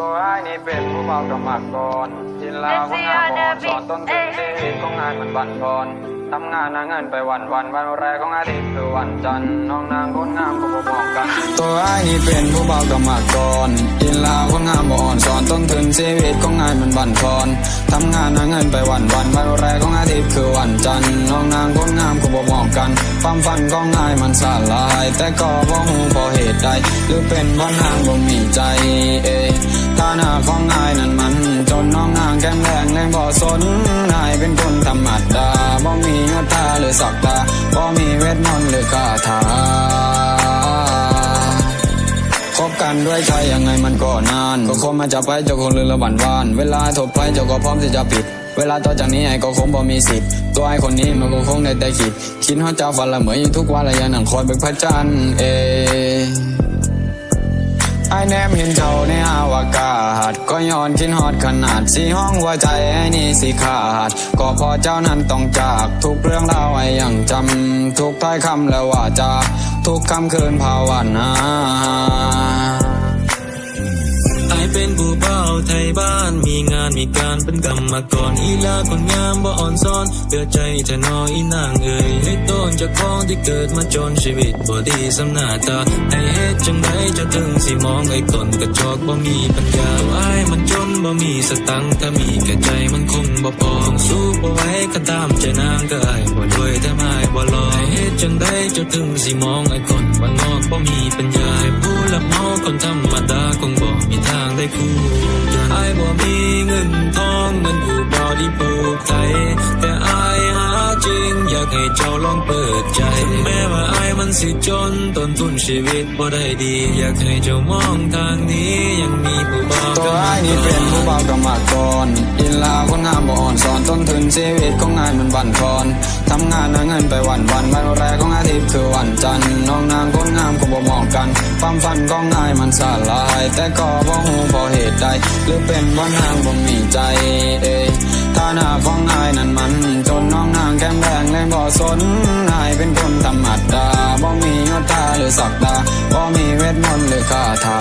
ตัวไอ้นี่เป็นผู้เบากระหมกรกินลาวของงานบอนสอนต้นทุนชีวิตของนายมันบั่นทอน ทำงานหาเงินไปวันวันวันแรกของอาทิตย์คือวันจันทร์น้องนางคนงามก็บ่มองกัน ตัวไอ้นี่เป็นผู้เบากรรมกรกินลาวคนงามบ่อ่อนสอนต้นทุนชีวิตของงานมันบั่นทอนทำงานหาเงินไปวันวันวันแรกของอาทิตย์คือวันจันทร์น้องนางคนงามก็บ่มองกัน ความฝันของงายมันสลาย แต่ก็บ่ฮู้เพราะเหตุใดหรือเป็นวันนางบ่มีใจเอฐานะของนายนั้นมันจ น้องนางแก้มแรงแรงบ่สนนายเป็นคนธรรมดาบ่มียศตาหรือศักดาบ่มีเวทมนต์หรือคาถาคบกันด้วยใจยังไงมันก็นาน ก็คงมาจะไปเจ้าคงลืมละวันวาน เวลาทบไปเจ้าก็พร้อมที่จะปิด เวลาต่อจากนี้ไอ้ก็คงบ่มีสิทธิ์ ตัวไอ้คนนี้มันก็คงได้แต่คิด คิดฮอดเจ้าฝันละเหมยทุกวันละยันนั่งคอยเบิกพระจันทร์เอายแนมเห็นเจ้าในอวกาศก็ย้อนคิดฮอดขนาดสีห้องหัวใจไอ้นี่สิขาด ก็พอเจ้านั้นต้องจาก ทุกเรื่องราวไอ้ยังจำ ทุกท้ายคำและว่าจาทุกคำคืนภาวนา บ้าน มีงานมีการเป็นกรรมกรอีลาคนงามบ่อ่อนซ้อนเดือใจเธอน้อยอีนางเอ่ยให้ต้นจากของที่เกิดมาจนชีวิตบ่ดีสำนาตาไอเฮ็ดจังไดจะถึงสิมองไอ้ต้นกระจอกบ่มีปัญญาไอ้ายมันจนบ่มีสตังค์ถ้ามีแค่ใจมันคงบ่พองสู้บ่ไหว้ก็ตามใจนางก็อ้ายบ่รวยแต่ไม่บ่รอไอเฮ็ด จังไดจะถึงสิมองไอ้คนบ้านนอกบ่มีปัญญาให้ผู้รับเหมาคนธรรมดาคงบ่มีทางได้คู่กันไอ้ายบ่มีเงินทองเหมือนผู้บ่าวที่ปลูกใจแต่ไอ้ายหาจริงอยากให้เจ้าลองเปิดใจ แม้ว่าไอ้ายมันสิจนต้นทุนชีวิตบ่ได้ดี อยากให้เจ้ามองทางนี้ยังมีผู้บ่าวตัวไอ้นี่เป็นผู้เบากรรมกรอินลาวคนงามบ่ ชีวิตของงานมันบั่นทอนทำงานหาเงินไปวันวันวันแรกของอาทิตย์คือวันจันทร์น้องนางคนงามก็บ่มองกัน ความฝันของนายมันสลาย แต่ก็บ่ฮู้เพราะเหตุใด หรือเป็นว่านางบ่มีใจเอยฐานะของนายนั้นมัน จนน้องนางแก้มแดงเลยบ่สนนายเป็นคนธรรมดาบ่มียศตาหรือศักดาบ่มีเวทมนต์หรือคาถา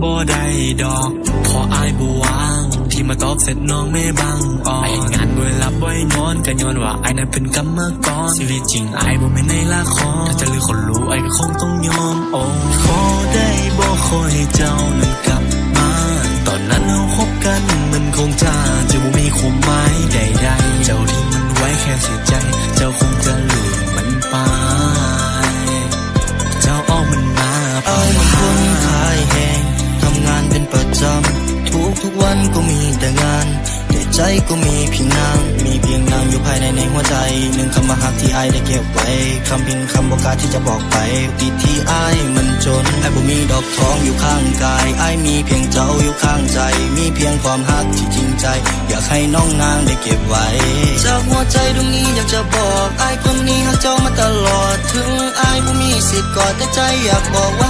บบ่ได้ดอก พออายบ่วาง ที่มาตอบเสร็จน้องไม่บังอ่อนไองานด้วยรับไว้นอนกันย้อนว่าไอ้นั้นเป็นกรรมกรชีวิตจริงไอ้บ่แม่นในละครถ้าจะลือคนรู้ไอ้ก็คงต้องยอมโอ้ขอได้บ่ขอให้เจ้านั้นกลับมาตอนนั้นเราคบกันมันคงจะจะบ่มีความหมายใดๆเจ้าที่มันไว้แค่เสียใจ เจ้าคงจะลืมมันไปเจ้าเอามันมาเอามันคนขาย แต่งานแต่ใจก็มีเพียงนาง มีเพียงนางอยู่ภายในในหัวใจ หนึ่งคำมาหักที่ไอได้เก็บไว้คำเพียงคำบอกกาที่จะบอกไปติดที่ไอมันจนไอบ่มีดอกทองอยู่ข้างกายไอมีเพียงเจ้าอยู่ข้างใจ มีเพียงความหักที่จริงใจ อยากให้น้องนางได้เก็บไว้ จากหัวใจดวงนี้อยากจะบอกไอคนนี้หักเจ้ามาตลอด ถึงไอบ่มีสิทธิ์กอดแต่ใจอยากบอกว่า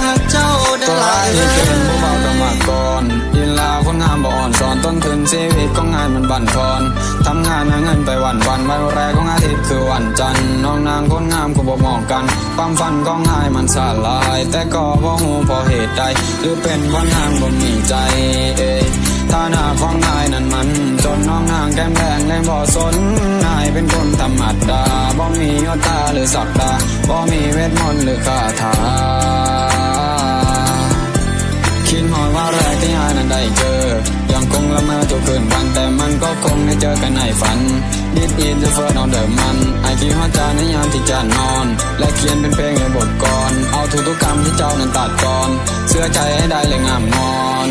ต้นทุนชีวิตของงานมันบั่นทอนทำงานหาเงินไปวันวันวันแรกของอาทิตย์คือวันจันทร์น้องนางคนงามก็บ่มองกันความฝันของงายมันสลาย แต่ก็บ่ฮู้เพราะเหตุใด หรือเป็นว่านางบ่มีใจเอยฐานะของนายนั้นมัน จนน้องนางแก้มแดงเลยบ่สนนายเป็นคนธรรมดาบ่มียศตาหรือศักดาบ่มีเวทมนต์หรือคาถา คืนวันแต่มันก็คงได้เจอกันในฝัน ดิดอินจะเฟิร์นเอาเดิมมันไอคิดฮอดจาในยามที่จะนอน และเขียนเป็นเพลงในบทกรเอาทุกๆคำที่เจ้านั้นตัดก่อนเสื้อใจให้ได้เลยงามงอน